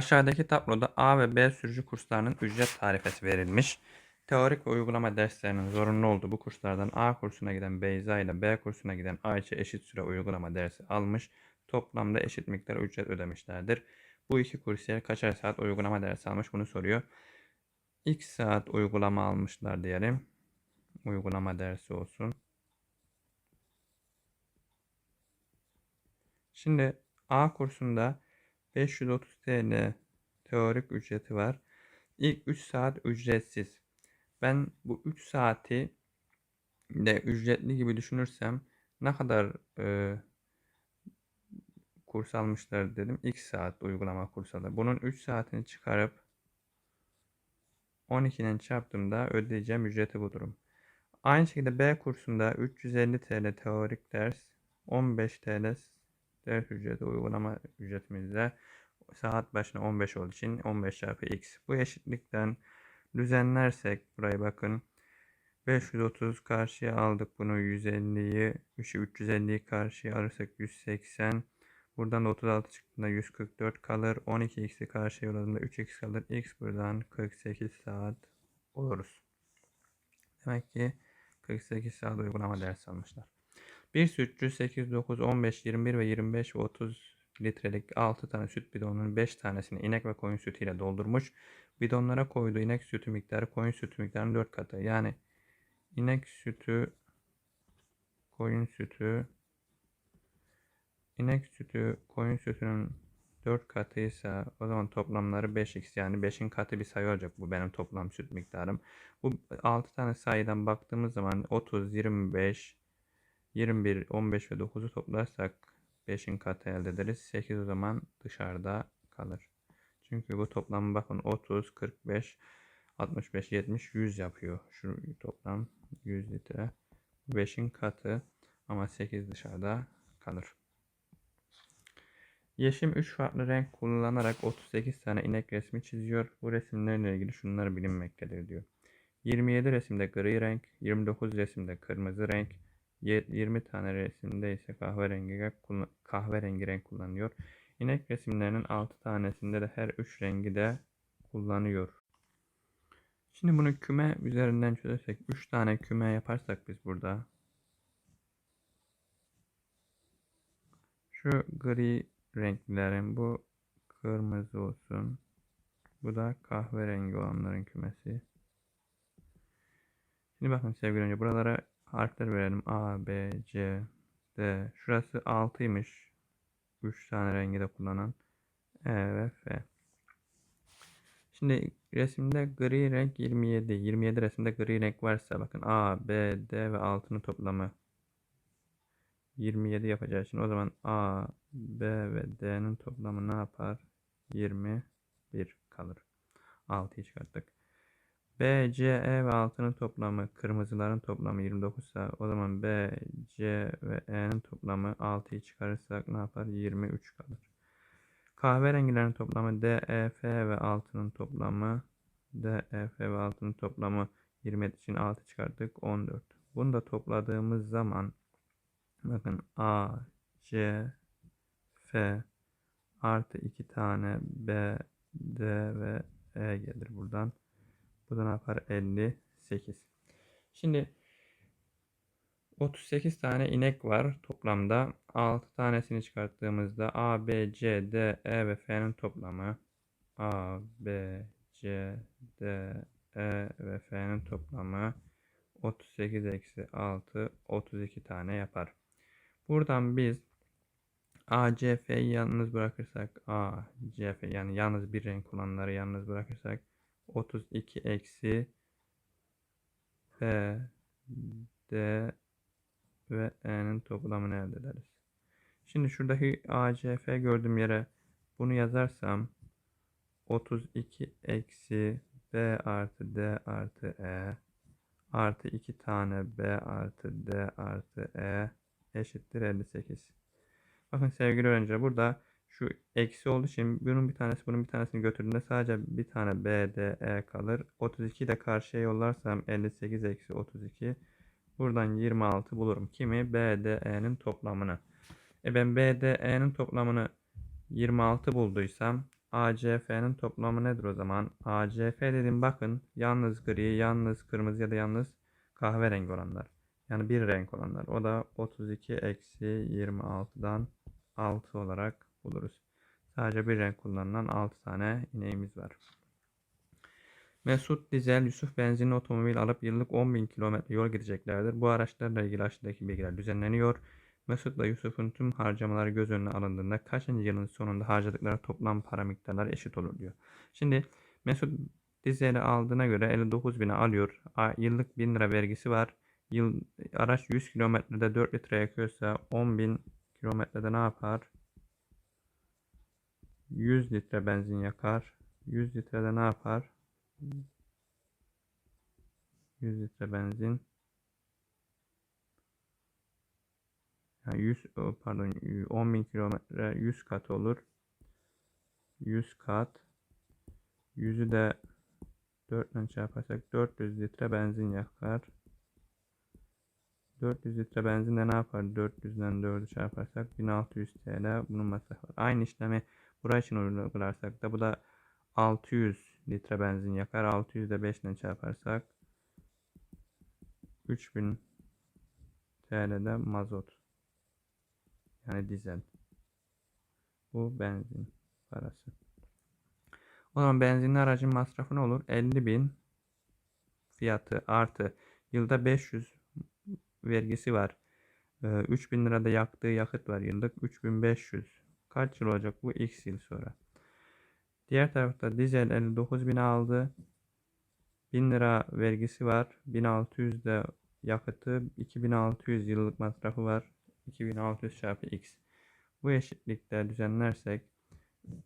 Aşağıdaki tabloda A ve B sürücü kurslarının ücret tarifesi verilmiş. Teorik ve uygulama derslerinin zorunlu olduğu bu kurslardan A kursuna giden Beyza ile B kursuna giden Ayça eşit süre uygulama dersi almış. Toplamda eşit miktar ücret ödemişlerdir. Bu iki kursiyer kaçar saat uygulama dersi almış bunu soruyor. X saat uygulama almışlar diyelim. Uygulama dersi olsun. Şimdi A kursunda 530 TL teorik ücreti var. İlk 3 saat ücretsiz. Ben bu 3 saati de ücretli gibi düşünürsem ne kadar e, kurs almışlar dedim. X saat uygulama kursalı. Bunun 3 saatini çıkarıp 12'den çarptığımda ödeyeceğim ücreti bulurum. Aynı şekilde B kursunda 350 TL teorik ders, 15 TL ders ücreti uygulama ücretimizde saat başına 15 olduğu için 15 çarpı x. Bu eşitlikten düzenlersek buraya bakın. 530 karşıya aldık bunu 150'yi 350'yi karşıya alırsak 180 buradan da 36 çıktığında 144 kalır 12x'i karşıya yolladığında 3x kalır x buradan 48 saat oluruz. Demek ki 48 saat uygulama ders almışlar. Bir sütçü 8, 9, 15, 21 ve 25 ve 30 litrelik 6 tane süt bidonunun 5 tanesini inek ve koyun sütüyle doldurmuş. Bidonlara koyduğu inek sütü miktarı koyun sütü miktarının 4 katı. Yani inek sütü, koyun sütü, inek sütü, koyun sütünün 4 katıysa o zaman toplamları 5x yani 5'in katı bir sayı olacak bu benim toplam süt miktarım. Bu 6 tane sayıdan baktığımız zaman 30, 25, 21, 15 ve 9'u toplarsak 5'in katı elde ederiz. 8 o zaman dışarıda kalır. Çünkü bu toplam bakın 30, 45, 65, 70, 100 yapıyor. Şu toplam 100 litre. 5'in katı ama 8 dışarıda kalır. Yeşim 3 farklı renk kullanarak 38 tane inek resmi çiziyor. Bu resimlerle ilgili şunlar bilinmektedir diyor. 27 resimde gri renk, 29 resimde kırmızı renk, 20 tane resimde ise kahverengi, kahverengi renk kullanıyor. İnek resimlerinin 6 tanesinde de her 3 rengi de kullanıyor. Şimdi bunu küme üzerinden çözersek 3 tane küme yaparsak biz burada şu gri renklerin bu kırmızı olsun. Bu da kahverengi olanların kümesi. Şimdi bakın sevgili önce buralara harfler verelim. A, B, C, D. Şurası 6'ymış. 3 tane rengi de kullanan. E ve F. Şimdi resimde gri renk 27. 27 resimde gri renk varsa bakın A, B, D ve 6'nın toplamı 27 yapacağı için o zaman A, B ve D'nin toplamı ne yapar? 21 kalır. 6'yı çıkarttık. B, C, E ve 6'nın toplamı kırmızıların toplamı 29 ise o zaman B, C ve E'nin toplamı 6'yı çıkarırsak ne yapar? 23 kalır. Kahverengilerin toplamı D, E, F ve 6'nın toplamı D, E, F ve 6'nın toplamı 27 için 6 çıkarttık 14. Bunu da topladığımız zaman bakın A, C, F artı 2 tane B, D ve E gelir buradan. Bu da ne yapar? 58. Şimdi 38 tane inek var toplamda. 6 tanesini çıkarttığımızda A, B, C, D, E ve F'nin toplamı A, B, C, D, E ve F'nin toplamı 38 eksi 6 32 tane yapar. Buradan biz A, C, F'yi yalnız bırakırsak A, C, F yani yalnız bir renk olanları yalnız bırakırsak 32 eksi P, D ve E'nin toplamını elde ederiz. Şimdi şuradaki ACF gördüğüm yere bunu yazarsam 32 eksi B artı D artı E artı 2 tane B artı D artı E eşittir 58. Bakın sevgili öğrenciler burada şu eksi olduğu için bunun bir tanesi bunun bir tanesini götürdüğünde sadece bir tane B, D, E kalır. 32 de karşıya yollarsam 58 eksi 32. Buradan 26 bulurum. Kimi? B, D, E'nin toplamını. E ben B, D, E'nin toplamını 26 bulduysam ACF'nin toplamı nedir o zaman? ACF dedim bakın yalnız gri, yalnız kırmızı ya da yalnız kahverengi olanlar. Yani bir renk olanlar. O da 32 eksi 26'dan 6 olarak buluruz. Sadece bir renk kullanılan 6 tane ineğimiz var. Mesut Dizel, Yusuf benzinli otomobil alıp yıllık 10.000 kilometre yol gideceklerdir. Bu araçlarla ilgili aşağıdaki bilgiler düzenleniyor. Mesut'la Yusuf'un tüm harcamaları göz önüne alındığında kaçıncı yılın sonunda harcadıkları toplam para miktarları eşit olur diyor. Şimdi Mesut Dizel'i aldığına göre 59 bine alıyor. Yıllık 1000 lira vergisi var. Yıl, araç 100 kilometrede 4 litre yakıyorsa 10.000 kilometrede ne yapar? 100 litre benzin yakar. 100 litrede ne yapar? 100 litre benzin. Yani 100 o, pardon 10.000 kilometre 100 kat olur. 100 kat. 100'ü de 4 ile çarparsak 400 litre benzin yakar. 400 litre benzinde ne yapar? 400'den 4'ü çarparsak 1600 TL bunun masrafı var. Aynı işlemi buraya için uygularsak da bu da 600 litre benzin yakar. 600 de 5 ile çarparsak 3000 TL'de mazot. Yani dizel. Bu benzin parası. O zaman benzinli aracın masrafı ne olur? 50.000 fiyatı artı yılda 500 vergisi var. Ee, 3000 lirada yaktığı yakıt var yıllık 3500. Kaç yıl olacak bu? X yıl sonra. Diğer tarafta dizel 59 bin aldı. 1000 lira vergisi var. 1600 de yakıtı 2600 yıllık masrafı var. 2600 çarpı x. Bu eşitlikte düzenlersek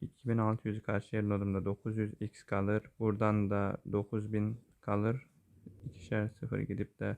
2600 karşılayalım 900x kalır. Buradan da 9000 kalır. İkişer sıfır gidip de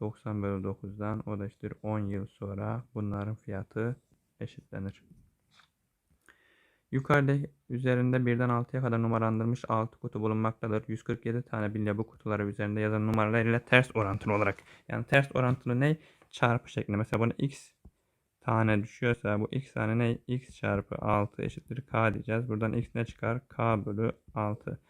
90 bölü 9'dan o da işte 10 yıl sonra bunların fiyatı eşitlenir. Yukarıda üzerinde birden 6'ya kadar numaralandırılmış 6 kutu bulunmaktadır. 147 tane bilye bu kutuları üzerinde yazan numaralar ile ters orantılı olarak. Yani ters orantılı ne? Çarpı şeklinde. Mesela bunu x tane düşüyorsa bu x tane ne? x çarpı 6 eşittir k diyeceğiz. Buradan x ne çıkar? k bölü 6.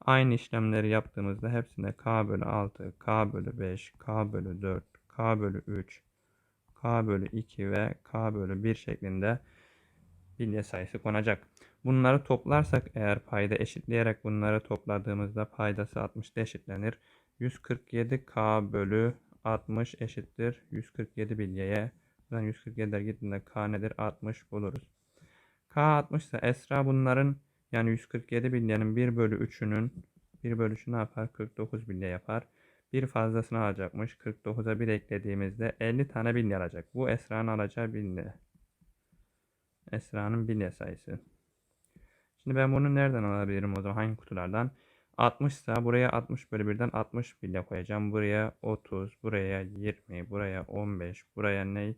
Aynı işlemleri yaptığımızda hepsinde k bölü 6, k bölü 5, k bölü 4, k bölü 3, k bölü 2 ve k bölü 1 şeklinde bilye sayısı konacak. Bunları toplarsak eğer payda eşitleyerek bunları topladığımızda paydası 60'da eşitlenir. 147k bölü 60 eşittir 147 bilyeye. Buradan 147'ler gittiğinde k nedir? 60 buluruz. k 60 ise Esra bunların yani 147 bilyenin 1 bölü 3'ünün 1 bölü 3'ü ne yapar? 49 bilye yapar. Bir fazlasını alacakmış. 49'a 1 eklediğimizde 50 tane bilye alacak. Bu Esra'nın alacağı bilye. Esra'nın bilye sayısı. Şimdi ben bunu nereden alabilirim o zaman? Hangi kutulardan? 60 ise buraya 60 bölü 1'den 60 bilye koyacağım. Buraya 30, buraya 20, buraya 15, buraya ne?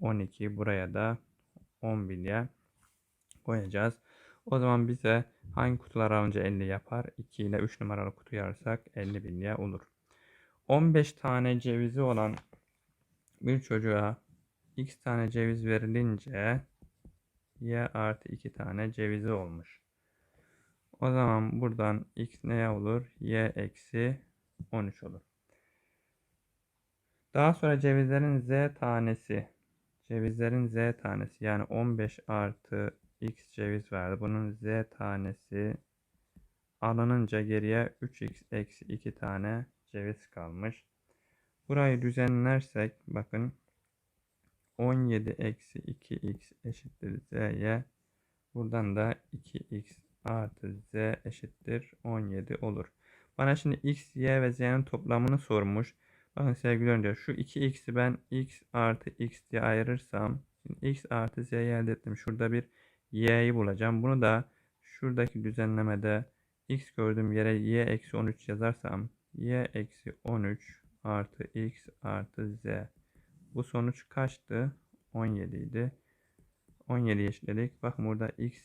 12, buraya da 10 bilye koyacağız. O zaman bize hangi kutular alınca 50 yapar? 2 ile 3 numaralı kutuyu alırsak 50 bilye olur. 15 tane cevizi olan bir çocuğa x tane ceviz verilince y artı 2 tane cevizi olmuş. O zaman buradan x ne olur? y eksi 13 olur. Daha sonra cevizlerin z tanesi. Cevizlerin z tanesi yani 15 artı x ceviz verdi. Bunun z tanesi alınınca geriye 3x eksi 2 tane ceviz kalmış. Burayı düzenlersek bakın 17 eksi 2x eşittir z'ye. Buradan da 2x artı z eşittir 17 olur. Bana şimdi x, y ve z'nin toplamını sormuş. Bakın sevgili öğrenciler şu 2x'i ben x artı x diye ayırırsam şimdi x artı z'yi elde ettim. Şurada bir y'yi bulacağım. Bunu da şuradaki düzenlemede x gördüğüm yere y eksi 13 yazarsam y eksi 13 artı x artı z. Bu sonuç kaçtı? 17 idi. 17 eşitledik. Bakın burada x,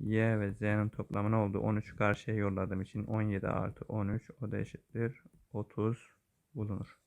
y ve z'nin toplamı ne oldu? 13 karşıya yolladığım için 17 artı 13 o da eşittir 30 bulunur.